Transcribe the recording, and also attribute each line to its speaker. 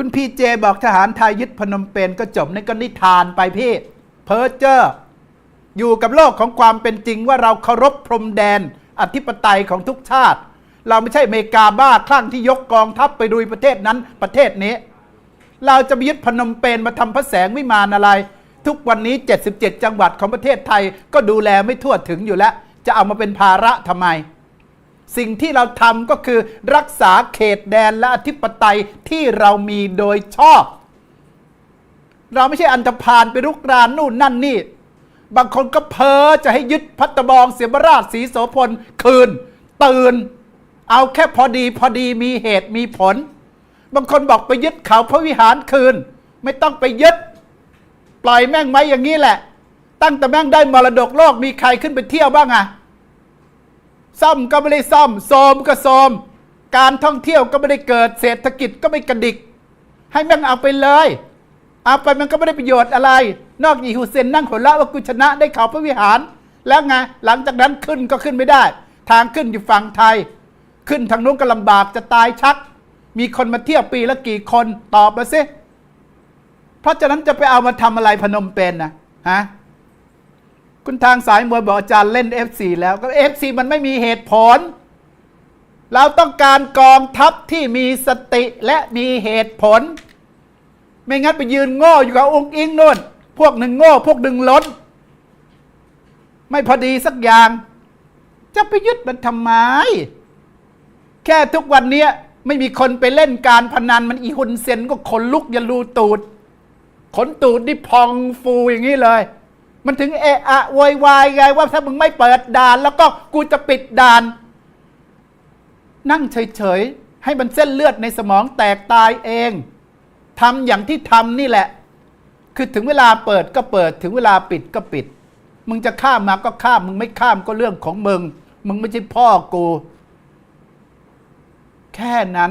Speaker 1: คุณพีเจบอกทหารไทยยึดพนมเปญก็จบนี่ก็นิทานไปพี่ เพอเจอร์ อยู่กับโลกของความเป็นจริงว่าเราเคารพพรมแดน อธิปไตยของทุกชาติ เราไม่ใช่อเมริกาบ้าคลั่งที่ยกกองทัพไปดุยประเทศนั้นประเทศนี้ เราจะไปยึดพนมเปญมาทำพระแสงวิมานอะไร ทุกวันนี้ 77 จังหวัดของประเทศไทยก็ดูแลไม่ทั่วถึงอยู่แล้ว จะเอามาเป็นภาระทำไม สิ่งที่เราทำก็คือรักษาเขตแดนและอธิปไตยที่เรามีโดยชอบ เราไม่ใช่อันธพาลไปรุกรานนู่นนั่นนี่ บางคนก็เพ้อจะให้ยึดพัตตบองเสียมราชสีโสพล คืน ตื่น เอาแค่พอดีพอดีมีเหตุมีผล บางคนบอกไปยึดเขาพระวิหารคืน ไม่ต้องไปยึด ปล่อยแม่งไว้อย่างนี้แหละ ตั้งแต่แม่งได้มรดกโลกมีใครขึ้นไปเที่ยวบ้างอะ ซ่อมก็ไม่ได้ซ่อมโซมก็โซมการท่องเที่ยวก็ไม่ได้เกิดเศรษฐกิจก็ไม่กระดิก ให้แม่งเอาไปเลย เอาไปมันก็ไม่ได้ประโยชน์อะไร นอกจากฮุเซนนั่งหัวเราะว่ากูชนะได้เขาพระวิหาร แล้วไงหลังจากนั้นขึ้นก็ขึ้นไม่ได้ ทางขึ้นอยู่ฝั่งไทย ขึ้นทางนู้นก็ลำบากจะตายชัก มีคนมาเที่ยวปีละกี่คนตอบมาสิเพราะฉะนั้นจะไปเอามาทำอะไรพนมเปญนนะฮะ คุณทางสายมวยบอกอาจารย์เล่น F4 แล้วก็ F4 มันไม่มีเหตุผล เราต้องการกองทัพที่มีสติและมีเหตุผล ไม่งั้นไปยืนโง่อยู่กับองค์อิงนู่น พวกหนึ่งโง่ พวกหนึ่งล้น ไม่พอดีสักอย่าง จะไปยึดมันทำไม แค่ทุกวันนี้ไม่มีคนไปเล่นการพนันมันอีฮุนเซนก็ขนลุกยันรูตูดขนตูดนี่พองฟูอย่างนี้เลย มันถึงเอะอะโวยวายไงว่าถ้ามึงไม่เปิดด่าน แล้วก็กูจะปิดด่าน นั่งเฉยๆ ให้มันเส้นเลือดในสมองแตกตายเองทำอย่างที่ทำนี่แหละ คือถึงเวลาเปิดก็เปิดถึงเวลาปิดก็ปิด มึงจะข้ามมาก็ข้าม มึงไม่ข้ามก็เรื่องของมึง มึงไม่ใช่พ่อกู แค่นั้น